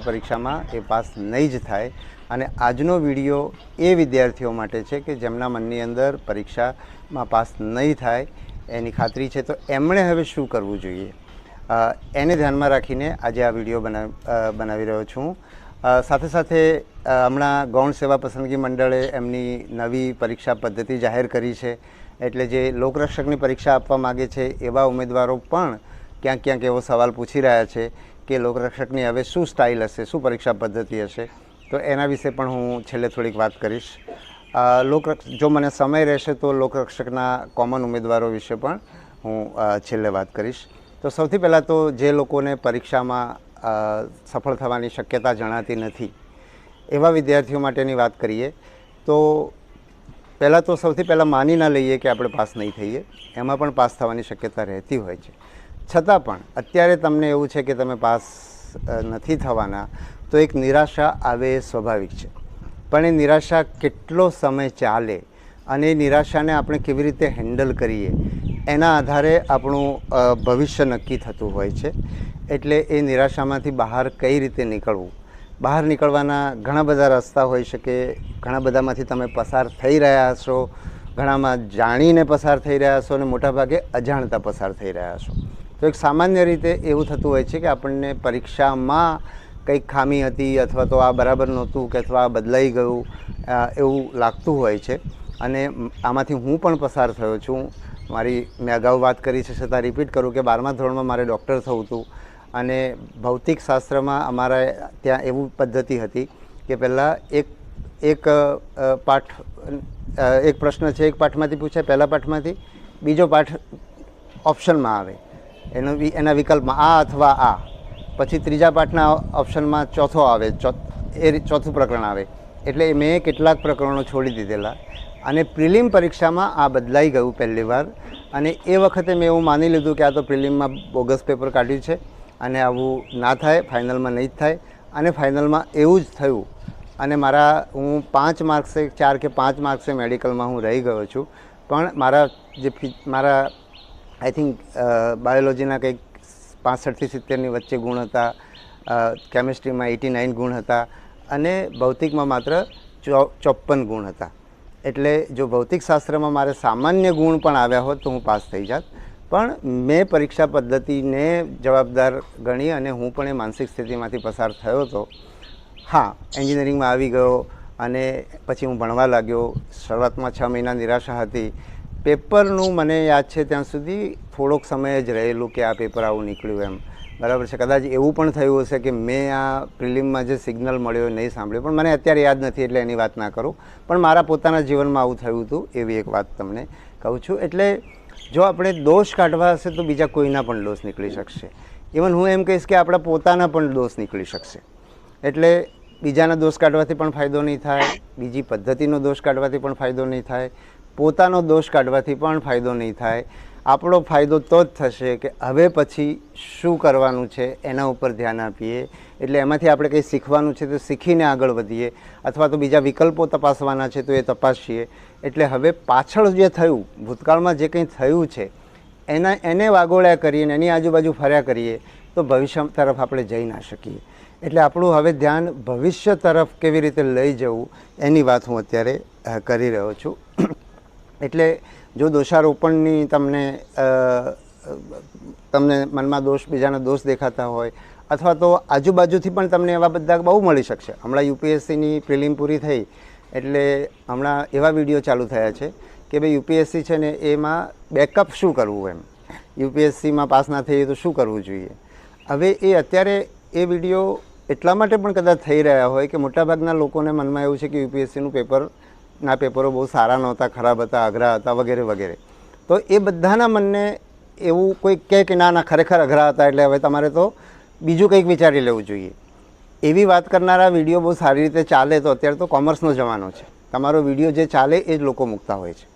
પરીક્ષામાં એ પાસ નહીં જ થાય. અને આજનો વીડિયો એ વિદ્યાર્થીઓ માટે છે કે જેમના મનની અંદર પરીક્ષામાં પાસ નહીં થાય, એની ખાતરી છે. તો એમણે હવે શું કરવું જોઈએ? એને ધ્યાનમાં રાખીને આજે આ વીડિયો બનાવી રહ્યો છું. સાથે સાથે હમણાં ગૌણ સેવા પસંદગી મંડળે એમની નવી પરીક્ષા પદ્ધતિ જાહેર કરી છે. એટલે જે લોકરક્ષકની પરીક્ષા આપવા માગે છે એવા ઉમેદવારો પણ ક્યાંક ક્યાંક એવો સવાલ પૂછી રહ્યા છે કે લોકરક્ષકની હવે શું સ્ટાઇલ હશે, શું પરીક્ષા પદ્ધતિ હશે, તો એના વિશે પણ હું છેલ્લે થોડીક વાત કરીશ. લોકરક્ષ, જો મને સમય રહેશે તો લોકરક્ષકના કોમન ઉમેદવારો વિશે પણ હું છેલ્લે વાત કરીશ. તો સૌથી પહેલાં તો જે લોકોને પરીક્ષામાં સફળ થવાની શક્યતા જણાતી નથી, એવા વિદ્યાર્થીઓ માટેની વાત કરીએ, તો પહેલાં તો સૌથી પહેલાં માની ના લઈએ કે આપણે પાસ નહીં થઈએ. એમાં પણ પાસ થવાની શક્યતા રહેતી હોય છે. છતાં પણ અત્યારે તમને એવું છે કે તમે પાસ નથી થવાના, તો એક નિરાશા આવે એ સ્વાભાવિક છે. પણ એ નિરાશા કેટલો સમય ચાલે અને એ નિરાશાને આપણે કેવી રીતે હેન્ડલ કરીએ, એના આધારે આપણું ભવિષ્ય નક્કી થતું હોય છે. એટલે એ નિરાશામાંથી બહાર કઈ રીતે નીકળવું? બહાર નીકળવાના ઘણા બધા રસ્તા હોઈ શકે, ઘણા બધામાંથી તમે પસાર થઈ રહ્યા છો ઘણામાં જાણીને પસાર થઈ રહ્યા છો અને મોટાભાગે અજાણતા પસાર થઈ રહ્યા હશો. તો એક સામાન્ય રીતે એવું થતું હોય છે કે આપણને પરીક્ષામાં કંઈક ખામી હતી અથવા તો આ બરાબર નહોતું કે અથવા આ બદલાઈ ગયું એવું લાગતું હોય છે. અને આમાંથી હું પણ પસાર થયો છું. મારી, મેં અગાઉ વાત કરી છે, છતાં રિપીટ કરું કે બારમા ધોરણમાં મારે ડૉક્ટર થવું હતું. અને ભૌતિક શાસ્ત્રમાં અમારા ત્યાં એવું પદ્ધતિ હતી કે પહેલાં એક એક પાઠ એક પ્રશ્ન છે, એક પાઠમાંથી પૂછાય, પહેલા પાઠમાંથી બીજો પાઠ ઓપ્શનમાં આવે. એનો એના વિકલ્પમાં આ અથવા આ. પછી ત્રીજા પાઠના ઓપ્શનમાં ચોથો આવે એ ચોથું પ્રકરણ આવે. એટલે મેં કેટલાક પ્રકરણો છોડી દીધેલા. અને પ્રિલિમ પરીક્ષામાં આ બદલાઈ ગયું પહેલી વાર. અને એ વખતે મેં એવું માની લીધું કે આ તો પ્રિલિમમાં બોગસ પેપર કાઢ્યું છે અને આવું ના થાય, ફાઇનલમાં નહીં જ થાય. અને ફાઇનલમાં એવું જ થયું. અને મારા, હું પાંચ માર્ક્સે, ચાર કે પાંચ માર્ક્સે મેડિકલમાં હું રહી ગયો છું. પણ મારા જે મારા આઈ થિંક બાયોલોજીના કંઈક પાસઠથી સિત્તેરની વચ્ચે ગુણ હતા કેમિસ્ટ્રીમાં એટી નાઇન ગુણ હતા અને ભૌતિકમાં માત્ર ચોપ્પન ગુણ હતા. એટલે જો ભૌતિકશાસ્ત્રમાં મારે સામાન્ય ગુણ પણ આવ્યા હોત તો હું પાસ થઈ જાત. પણ મેં પરીક્ષા પદ્ધતિને જવાબદાર ગણી અને હું પણ એ માનસિક સ્થિતિમાંથી પસાર થયો હતો. હા, એન્જિનિયરિંગમાં આવી ગયો અને પછી હું ભણવા લાગ્યો. શરૂઆતમાં છ મહિના નિરાશા હતી. પેપરનું મને યાદ છે ત્યાં સુધી થોડોક સમય જ રહેલું કે આ પેપર આવું નીકળ્યું એમ. બરાબર છે. કદાચ એવું પણ થયું હશે કે મેં આ પ્રિલિમમાં જે સિગ્નલ મળ્યો નહીં સાંભળ્યો. પણ મને અત્યારે યાદ નથી એટલે એની વાત ના કરું. પણ મારા પોતાના જીવનમાં આવું થયું હતું એવી એક વાત તમને કહું છું. એટલે જો આપણે દોષ કાઢવા હશે તો બીજા કોઈના પણ દોષ નીકળી શકશે. ઇવન હું એમ કહીશ કે આપણા પોતાના પણ દોષ નીકળી શકશે. એટલે બીજાના દોષ કાઢવાથી પણ ફાયદો નહીં થાય. બીજી પદ્ધતિનો દોષ કાઢવાથી પણ ફાયદો નહીં થાય. પોતાનો દોષ કાઢવાથી પણ ફાયદો નહીં થાય. આપણો ફાયદો તો જ થશે કે હવે પછી શું કરવાનું છે એના ઉપર ધ્યાન આપીએ. એટલે એમાંથી આપણે કંઈ શીખવાનું છે તો શીખીને આગળ વધીએ. અથવા તો બીજા વિકલ્પો તપાસવાના છે તો એ તપાસીએ. એટલે હવે પાછળ જે થયું, ભૂતકાળમાં જે કંઈ થયું છે, એના, એને વાગોળ્યા કરીએ એની આજુબાજુ ફર્યા કરીએ, તો ભવિષ્ય તરફ આપણે જઈ ના શકીએ. એટલે આપણું હવે ધ્યાન ભવિષ્ય તરફ કેવી રીતે લઈ જવું, એની વાત હું અત્યારે કરી રહ્યો છું. એટલે જો દોષારોપણની તમને તમને મનમાં દોષ, બીજાના દોષ દેખાતા હોય, અથવા તો આજુબાજુથી પણ તમને એવા બધા બહુ મળી શકશે. હમણાં યુપીએસસીની પ્રિલિમ પૂરી થઈ, એટલે હમણાં એવા વીડિયો ચાલુ થયા છે કે ભાઈ યુપીએસસી છે ને એમાં બેકઅપ શું કરવું એમ? યુપીએસસીમાં પાસ ના થઈએ તો શું કરવું જોઈએ? હવે એ અત્યારે એ વીડિયો એટલા માટે પણ કદાચ થઈ રહ્યા હોય કે મોટાભાગના લોકોને મનમાં એવું છે કે યુપીએસસીનું પેપર ના પેપરો બહુ સારા નહોતા, ખરાબ હતા, અઘરા હતા વગેરે વગેરે. તો એ બધાના મનને એવું કોઈ કહે કે ના ના, ખરેખર અઘરા હતા એટલે હવે તમારે તો બીજું કંઈક વિચારી લેવું જોઈએ. એવી વાત કરનારા વીડિયો બહુ સારી રીતે ચાલે તો અત્યારે તો કોમર્સનો જમાનો છે. તમારો વીડિયો જે ચાલે એ જ લોકો મૂકતા હોય છે.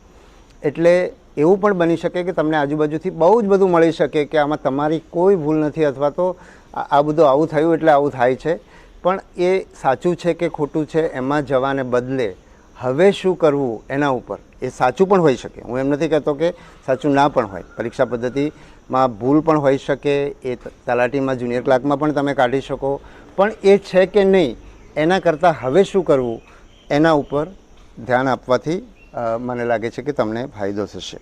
એટલે એવું પણ બની શકે કે તમને આજુબાજુથી બહુ જ બધું મળી શકે કે આમાં તમારી કોઈ ભૂલ નથી અથવા તો આ બધું આવું થયું એટલે આવું થાય છે. પણ એ સાચું છે કે ખોટું છે એમાં જવાને બદલે હવે શું કરવું એના ઉપર? એ સાચું પણ હોઈ શકે. હું એમ નથી કહેતો કે સાચું ના પણ હોય. પરીક્ષા પદ્ધતિમાં ભૂલ પણ હોઈ શકે, એ તલાટીમાં, જુનિયર ક્લાર્કમાં પણ તમે કાઢી શકો. પણ એ છે કે નહીં, એના કરતાં હવે શું કરવું એના ઉપર ધ્યાન આપવાથી મને લાગે છે કે તમને ફાયદો થશે.